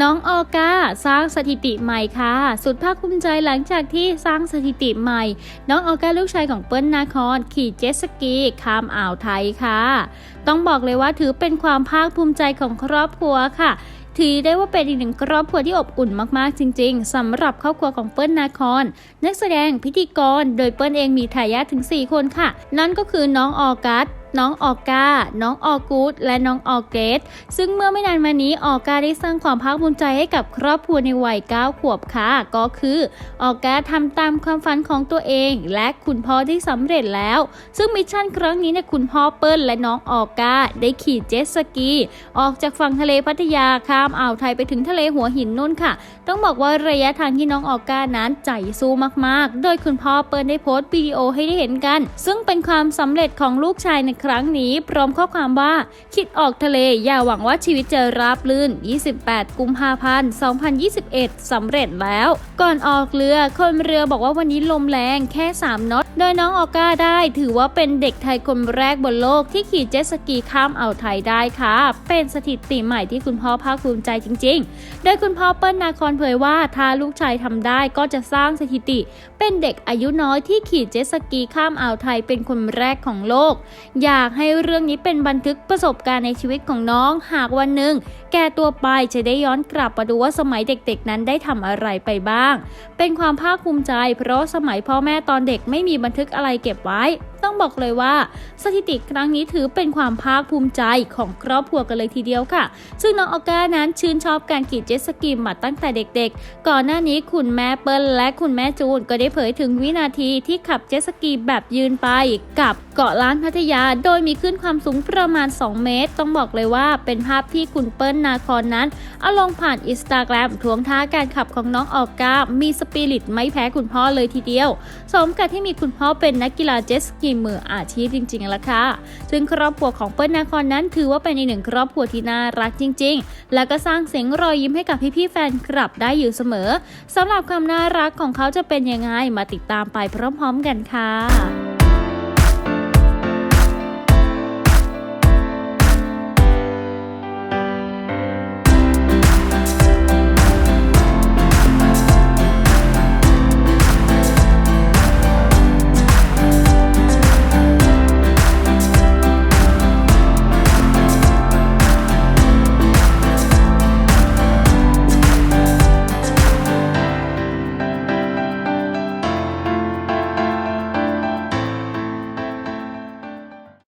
น้องออกาสร้างสถิติใหม่ค่ะ สุดภาคภูมิใจหลังจากที่สร้างสถิติใหม่ น้องออกาลูกชายของเปิ้ลนาคอนขี่เจ็ตสกีข้ามอ่าวไทยค่ะ ต้องบอกเลยว่าถือเป็นความภาคภูมิใจของครอบครัวค่ะถือได้ว่าเป็นอีกหนึ่งครอบครัวที่อบอุ่นมากๆ จริง ๆสำหรับครอบครัวของเปิ้ลนาคอนนักแสดงพิธีกร โดยเปิ้ลเองมีทายาทถึง 4 คนค่ะ นั่นก็คือน้องออกัส น้องออก้าน้องออกูดและน้องออเกรสซึ่งเมื่อไม่นานมานี้ออก้าได้สร้างความภาคภูมิใจให้กับครอบครัวในวัย 9 ขวบค่ะ ก็คือออก้าทำตามความฝันของตัวเอง และคุณพ่อที่สำเร็จแล้ว ซึ่งมิชชั่นครั้งนี้เนี่ยคุณพ่อเปิ้ลและน้องออก้าได้ขี่เจ็ตสกี ออกจากฝั่งทะเลพัทยาข้ามอ่าวไทยไปถึงทะเลหัวหินนู่นค่ะ ต้องบอกว่าระยะทางที่น้องออก้านั้นใจสู้มากๆ โดยคุณพ่อเปิ้ลได้โพสต์วิดีโอให้ได้เห็นกัน ซึ่งเป็นความสำเร็จของลูกชายในครั้งนี้พร้อมข้อความว่า คิดออกทะเลอย่าหวังว่าชีวิตจะราบลื่น 28 กุมภาพันธ์ 2021 สำเร็จแล้ว ก่อนออกเรือคนเรือบอกว่าวันนี้ลมแรงแค่ 3น็อต โดยน้องออก้าได้ ถือว่าเป็นเด็กไทยคนแรกบนโลกที่ขี่เจ็ตสกีข้ามอ่าวไทยได้ค่ะ เป็นสถิติใหม่ที่คุณพ่อภาคภูมิใจจริง ๆ โดยคุณพ่อเปิ้ลนาคอนเผยว่าถ้าลูกชายทำได้ก็จะสร้างสถิติ เป็นเด็กอายุน้อยที่ขี่เจ็ตสกีข้ามอ่าวไทยเป็นคนแรกของโลกยอยากให้เรื่องนี้เป็นบันทึกประสบการณ์ในชีวิตของน้อง หากวันหนึ่ง แก่ตัวไปจะได้ย้อนกลับมาดูว่าสมัยเด็กๆ นั้นได้ทำอะไรไปบ้าง เป็นความภาคภูมิใจ เพราะสมัยพ่อแม่ตอนเด็กไม่มีบันทึกอะไรเก็บไว้ ต้องบอกเลยว่า สถิติครั้งนี้ถือเป็นความภาคภูมิใจของครอบครัวกันเลยทีเดียวค่ะ ซึ่งน้องออก้านั้นชื่นชอบการขี่เจ็ตสกีมาตั้งแต่เด็กๆ ก่อนหน้านี้คุณแม่เปิ้ลและคุณแม่จูนก็ได้เผยถึงวินาทีที่ขับเจ็ตสกีแบบยืนไป กับเกาะล้านพัทยา โดยมีขึ้นความสูงประมาณ 2 เมตร ต้องบอกเลยว่าเป็นภาพที่คุณเปิ้ลนาคอนนั้นเอาลงผ่านอินสตาแกรมทวงท่าการขับของน้องออก้ามีสปิริตไม่แพ้คุณพ่อเลยทีเดียวสมกับที่มีคุณพ่อเป็นนักกีฬาเจ็ตสกีมืออาชีพจริงๆแล้วค่ะ ซึ่งครอบครัวของเปิ้ลนาคอนนั้น ถือว่าเป็นอีกหนึ่งครอบครัวที่น่ารักจริง ๆ และก็สร้างเสียงรอยยิ้มให้กับพี่ๆแฟนคลับได้อยู่เสมอสำหรับความน่ารักของเขาจะเป็นยังไงมาติดตามไปพร้อมๆกันค่ะ